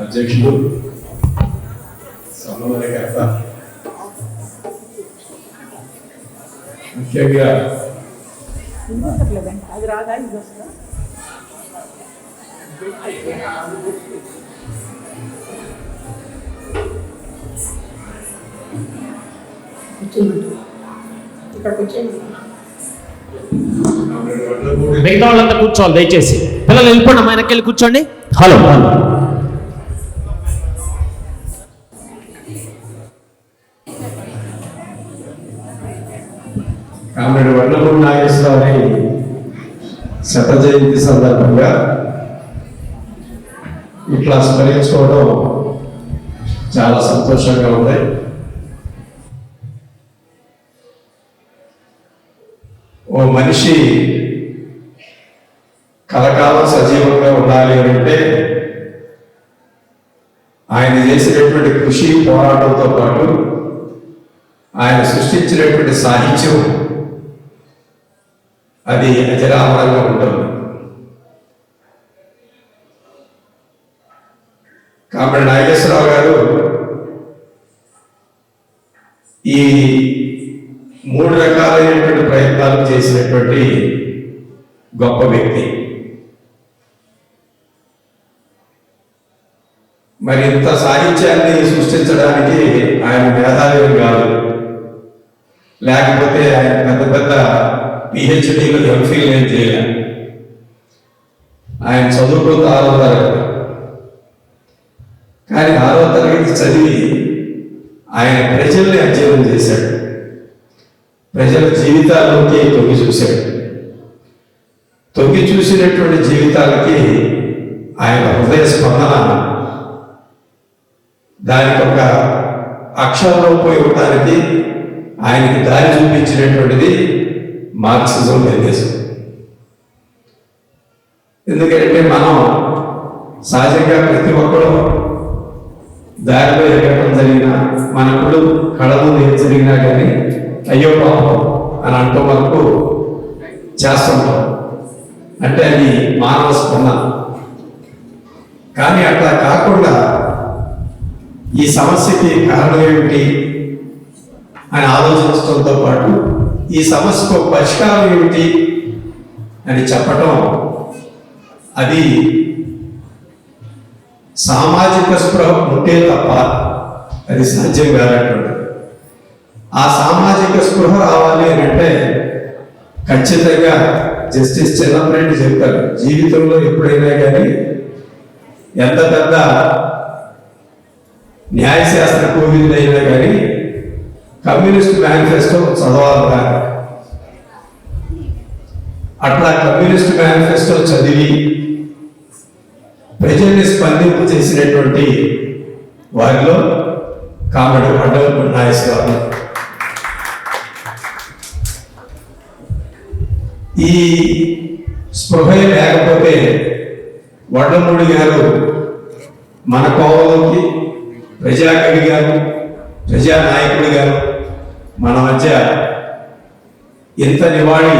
అధ్యక్షుడు సమన్వయకర్త ముఖ్యంగా మిగతా వాళ్ళంతా కూర్చోవాలి దయచేసి. పిల్లలు వెళ్ళిపోండి అమ్మా వెనక్కి వెళ్ళి కూర్చోండి. హలో. హలో. శత జయంతి సందర్భంగా ఇట్లా స్మరించుకోవడం చాలా సంతోషంగా ఉంది. ఓ మనిషి కలకాలం సజీవంగా ఉండాలి అని అంటే ఆయన చేసినటువంటి కృషి పోరాటంతో పాటు ఆయన సృష్టించినటువంటి సాహిత్యం అది అజరామరంగా ఉంటుంది. కాబట్టి నాగేశ్వరరావు గారు ఈ మూడు రకాలైనటువంటి ప్రయత్నాలు చేసినటువంటి గొప్ప వ్యక్తి. మరి ఇంత సాహిత్యాన్ని సృష్టించడానికి ఆయన మేధావి కాదు. లేకపోతే ఆయన పెద్ద పెద్ద పిహెచ్డీలు ఎంఫిల్ ఏం చేయలే. ఆయన చదువుకుంటూ ఆరు తరగతి కానీ ఆరో తరగతి చదివి ఆయన ప్రజల్ని అధ్యయనం చేశాడు. ప్రజల జీవితాల్లోకి తొంగి చూశాడు. తొంగి చూసినటువంటి జీవితాలకి ఆయన హృదయ స్పందన దానికి ఒక పోయి ఉపయోగటానికి ఆయనకి దారి చూపించినటువంటిది మార్క్సిజం లెనిజం ఎందుకంటే మనం సహజంగా ప్రతి ఒక్కరు దారిలో ఎరగటం జరిగినా మనప్పుడు కళ ముందు ఏం జరిగినా కానీ అయ్యో పాపం అని అంటూ మనకు చేస్తుంటాం. అంటే అది మానవ స్పందన. కానీ అట్లా కాకుండా ఈ సమస్యకి కారణం ఏమిటి అని ఆలోచించడంతో పాటు ఈ సమస్యకు పరిష్కారం ఏమిటి అని చెప్పటం అది సామాజిక స్పృహ ఉంటే తప్ప అది సాధ్యం కానటువంటి. ఆ సామాజిక స్పృహ రావాలి అని అంటే ఖచ్చితంగా జస్టిస్ చిన్నప్పటి చెప్తారు. జీవితంలో ఎప్పుడైనా కానీ ఎంత పెద్ద న్యాయశాస్త్ర కోవింద్ అయినా కానీ కమ్యూనిస్ట్ మేనిఫెస్టో చదవాలరా అట్లా కమ్యూనిస్ట్ మేనిఫెస్టో చదివి ప్రజల్ని స్పందింపు చేసినటువంటి వారిలో కామెడీ అడ్డవల్పూడి నాయస్వామి ఈ స్పృహే లేకపోతే వడ్లమూడి గారు మన కోవలోకి ప్రజాకవి గారు ప్రజానాయకుడు గారు మన మధ్య ఇంత నివాళి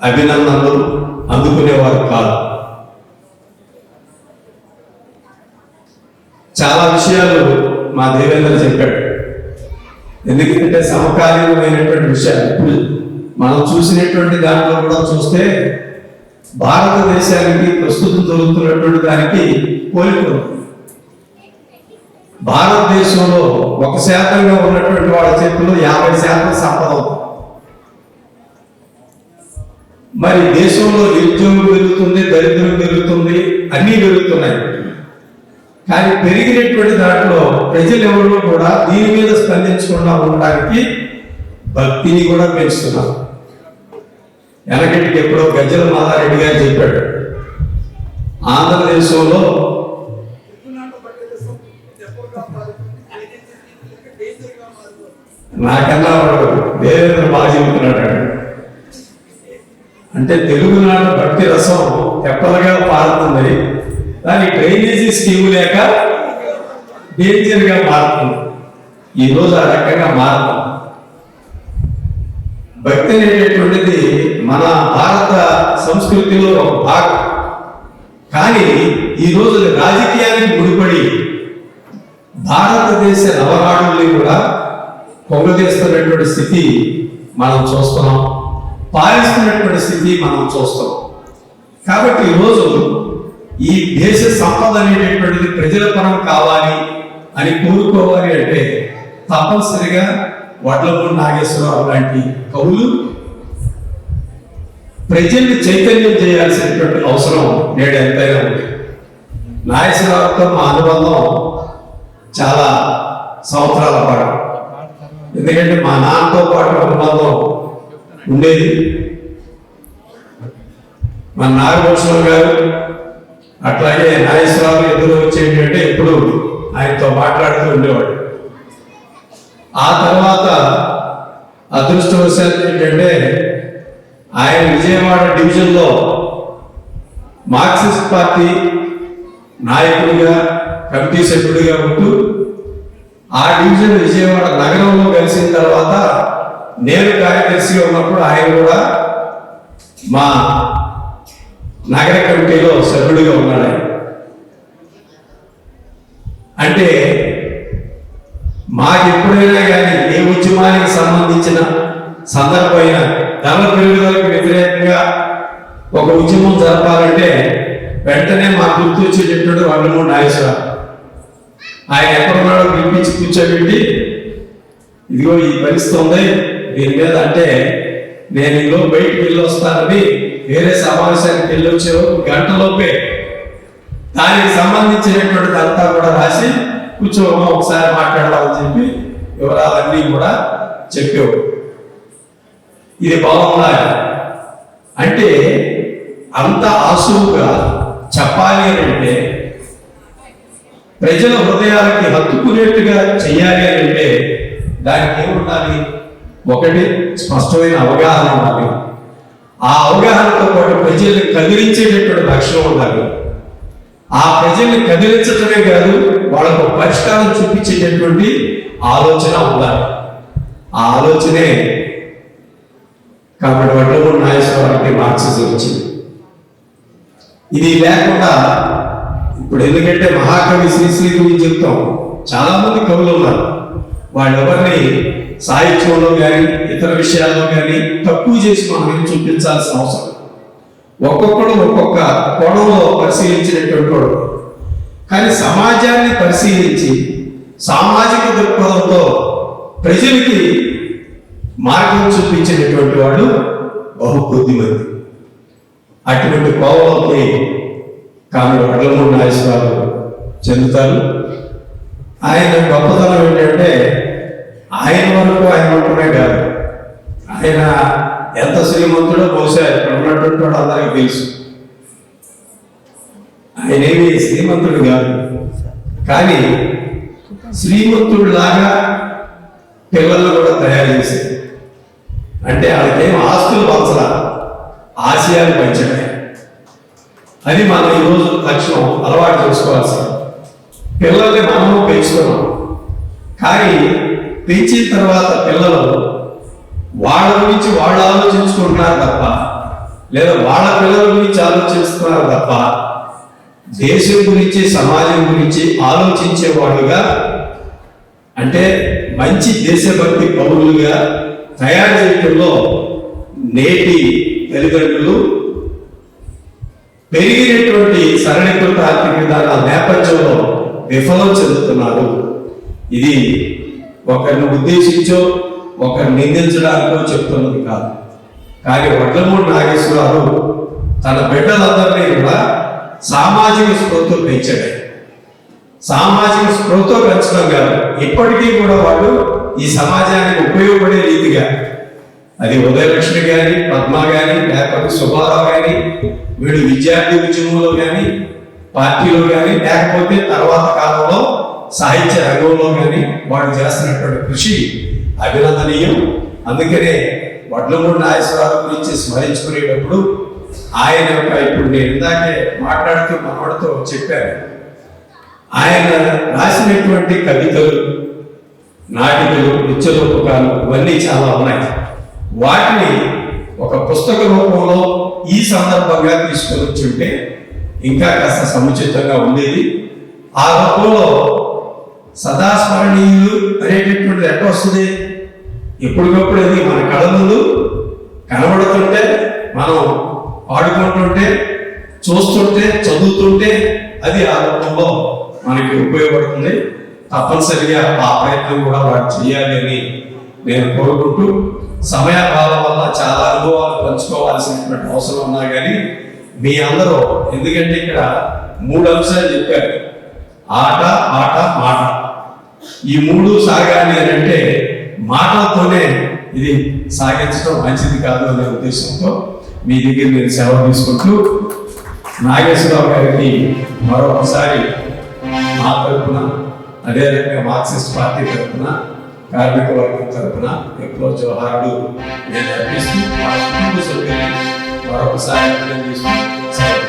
అభినందనలు అందుకునేవారు కాదు. చాలా విషయాలు మా దేవేంద్ర చెప్పాడు. ఎందుకంటే సమకాలీనమైనటువంటి విషయాలు. ఇప్పుడు మనం చూసినటువంటి దాంట్లో కూడా చూస్తే భారతదేశానికి ప్రస్తుతం జరుగుతున్నటువంటి దానికి పోలికలు భారతదేశంలో ఒక శాతంగా ఉన్నటువంటి వాళ్ళ చేతుల్లో యాభై శాతం సంపద మరి దేశంలో నిరుద్యోగం పెరుగుతుంది దరిద్రం పెరుగుతుంది అన్నీ పెరుగుతున్నాయి. కానీ పెరిగినటువంటి దాంట్లో ప్రజలు ఎవరు కూడా దీని మీద స్పందించకుండా ఉండడానికి భక్తిని కూడా పెంచుతున్నారు. వెనకటికి ఎప్పుడో గజ్జల మాధారెడ్డి గారు చెప్పాడు ఆంధ్రదేశంలో నాకన్నా వాడు దేవేంద్ర బాగా చెబుతున్నాడు అంటే తెలుగునాడు భక్తి రసం తెప్పలుగా పారుతుంది. దాని డ్రైనేజీ స్కీమ్ లేక డేంజర్గా మారుతుంది. ఈ రోజు ఆ రకంగా మారుతాం. భక్తి అనేటటువంటిది మన భారత సంస్కృతిలో ఒక భాగం. కానీ ఈ రోజు రాజకీయానికి ముడిపడి భారతదేశ నవరాడుల్ని కూడా పొంగదీస్తున్నటువంటి స్థితి మనం చూస్తున్నాం. పాలిస్తున్నటువంటి స్థితి మనం చూస్తాం కాబట్టి ఈరోజు ఈ దేశ సంపద అనేటటువంటిది ప్రజల పరం కావాలి అని కోరుకోవాలి అంటే తప్పనిసరిగా వడ్లపూడి నాగేశ్వరరావు లాంటి కవులు ప్రజల్ని చైతన్యం చేయాల్సినటువంటి అవసరం నేడు ఎంతైనా ఉంది. నాగేశ్వరరావుతో మా అనుబంధం చాలా సంవత్సరాల పాటు ఎందుకంటే మా నాన్నతో పాటు అనుబంధం ఉండేది. మా నాగభూషణం గారు అట్లాగే నాగేశ్వరరావు ఎదురు వచ్చేటంటే ఎప్పుడు ఆయనతో మాట్లాడుతూ ఉండేవాడు. ఆ తర్వాత అదృష్టవశాత్తు ఏంటంటే ఆయన విజయవాడ డివిజన్లో మార్క్సిస్ట్ పార్టీ నాయకుడిగా కమిటీ సభ్యుడిగా ఉంటూ ఆ డివిజన్ విజయవాడ నగరంలో కలిసిన తర్వాత నేను కార్యదర్శిగా ఉన్నప్పుడు ఆయన కూడా మా నగర కమిటీలో సభ్యుడిగా ఉన్నాడు. అంటే మాకు ఎప్పుడైనా కానీ ఏ ఉద్యమానికి సంబంధించిన సందర్భమైన ధరల పెరుగుదలకు వ్యతిరేకంగా ఒక ఉద్యమం జరపాలంటే వెంటనే మా గుర్తు వచ్చేటటువంటి వాళ్ళు నాగేశ్వరరావు ఆయన ఎక్కడున్నాడో పిలిపించి కూర్చోబెట్టి ఇదిగో ఈ పరిస్థితి ఉంది దీని మీద అంటే నేను ఇందులో బయటికి వెళ్ళి వస్తానని వేరే సమావేశానికి వెళ్ళి వచ్చే గంటలోపే దానికి సంబంధించినటువంటిది అంతా కూడా రాసి కూర్చోమా ఒకసారి మాట్లాడాలని చెప్పి వివరాలన్నీ కూడా చెప్పేవాడు ఇది బాగుందా అంటే అంత ఆసువుగా చెప్పాలి అని అంటే ప్రజల హృదయాలకి హత్తుకునేట్టుగా చేయాలి అని అంటే దానికి ఏముండాలి? ఒకటి స్పష్టమైన అవగాహన ఉండాలి. ఆ అవగాహనతో పాటు ప్రజల్ని కదిలించేటటువంటి లక్ష్యం ఉండాలి. ఆ ప్రజల్ని కదిలించటమే కాదు వాళ్ళకు పరిష్కారం చూపించేటటువంటి ఆలోచన ఉండాలి. ఆ ఆలోచనే కాబట్టి వడ్లమూడి నాగేశ్వరరావుకి మార్క్సిజం వచ్చింది. ఇది లేకుండా ఇప్పుడు ఎందుకంటే మహాకవి శ్రీశ్రీ గురించి చెప్తాం. చాలామంది కవులు ఉన్నారు. వాళ్ళెవరిని సాహిత్యంలో కానీ ఇతర విషయాల్లో కానీ తక్కువ చేసి మనం చూపించాల్సిన అవసరం. ఒక్కొక్కడు ఒక్కొక్క కోణంలో పరిశీలించినటువంటి వాడు. కానీ సమాజాన్ని పరిశీలించి సామాజిక దృక్పథంతో ప్రజలకి మార్గం చూపించినటువంటి వాడు బహు కొద్దిమంది అటువంటి కోవలకి కామెడు వడ్లమూడి నాగేశ్వరరావు చెందుతారు. ఆయన గొప్పతనం ఏంటంటే ఆయన వరకు ఆయన ఉంటమే కాదు. ఆయన ఎంత శ్రీమంతుడో బహుశా ఇక్కడ ఉన్నటువంటి వాడు అందరికీ తెలుసు. ఆయనేమి శ్రీమంతుడు కాదు. కానీ శ్రీమంతుడిలాగా పిల్లలు కూడా తయారు చేసేది అంటే వాళ్ళకేం ఆస్తులు పంచలా. ఆశయాలు పంచడమే అది మనం ఈరోజు లక్ష్యం అలవాటు చేసుకోవాల్సింది. పిల్లల్ని మనము పెంచుకున్నాం. కానీ పెంచిన తర్వాత పిల్లలు వాళ్ళ గురించి వాళ్ళు ఆలోచించుకుంటున్నారు తప్ప లేదా వాళ్ళ పిల్లల గురించి ఆలోచిస్తున్నారు తప్ప దేశం గురించి సమాజం గురించి ఆలోచించే వాళ్ళుగా అంటే మంచి దేశభక్తి పౌరులుగా తయారు చేయడంలో నేటి తల్లిదండ్రులు పెరిగినటువంటి సరళీకృత ఆర్థిక విధానాల నేపథ్యంలో విఫలం చెందుతున్నారు. ఇది ఒకరిని ఉద్దేశించో ఒకరిని నిందించడానికో చెప్తున్నది కాదు. కానీ వడ్లమూడి నాగేశ్వరరావు తన బిడ్డలందరినీ కూడా సామాజిక స్పృహతో పెంచాడు. సామాజిక స్పృహతో పెంచడం కాదు ఇప్పటికీ కూడా వాళ్ళు ఈ సమాజానికి ఉపయోగపడే రీతిగా అది ఉదయలక్ష్మి కానీ పద్మ కానీ లేకపోతే సుబ్బారావు కానీ వీడు విద్యార్థి ఉద్యమంలో కానీ పార్టీలో కానీ లేకపోతే తర్వాత కాలంలో సాహిత్య రంగంలో కానీ వాడు చేస్తున్నటువంటి కృషి అభినందనీయం. అందుకనే వడ్లమూడి నాగేశ్వరరావు గురించి స్మరించుకునేటప్పుడు ఆయన యొక్క ఇప్పుడు నేను ఇందాకే మాట్లాడుతూ మనవడితో చెప్పాను. ఆయన రాసినటువంటి కవితలు నాటికలు నృత్య రూపకాలు ఇవన్నీ చాలా ఉన్నాయి. వాటిని ఒక పుస్తక రూపంలో ఈ సందర్భంగా తీసుకొని వచ్చుంటే ఇంకా కాస్త సముచితంగా ఉండేది. ఆ రూపంలో సదా స్మరణీయులు అనేటటువంటిది ఎట్లా వస్తుంది? ఎప్పటికప్పుడు అది మన కళ్ళ ముందు కనబడుతుంటే మనం ఆడుకుంటుంటే చూస్తుంటే చదువుతుంటే అది ఆ రూపంలో మనకి ఉపయోగపడుతుంది. తప్పనిసరిగా ఆ ప్రయత్నం కూడా వాడు చేయాలి అని నేను కోరుకుంటూ సమయాభావం వల్ల చాలా అనుభవాలు పంచుకోవాల్సినటువంటి అవసరం ఉన్నా కానీ మీ అందరూ ఎందుకంటే ఇక్కడ మూడు అంశాలు చెప్పారు. ఆట ఆట మాట ఈ మూడు సాగాలి అని అంటే మాటలతోనే ఇది సాగించడం మంచిది కాదు అనే ఉద్దేశంతో మీ దగ్గర నేను సెలవు తీసుకుంటూ నాగేశ్వరరావు గారికి మరొకసారి మా తరఫున అదే రకంగా మార్క్సిస్ట్ పార్టీ తరఫున కార్మిక వర్గం తరఫున ఎప్పుడో జవహారుడు నేను అర్పిస్తూ మా కుటుంబ సభ్యుల్ని మరొకసారి అభినందిస్తూ సెలవు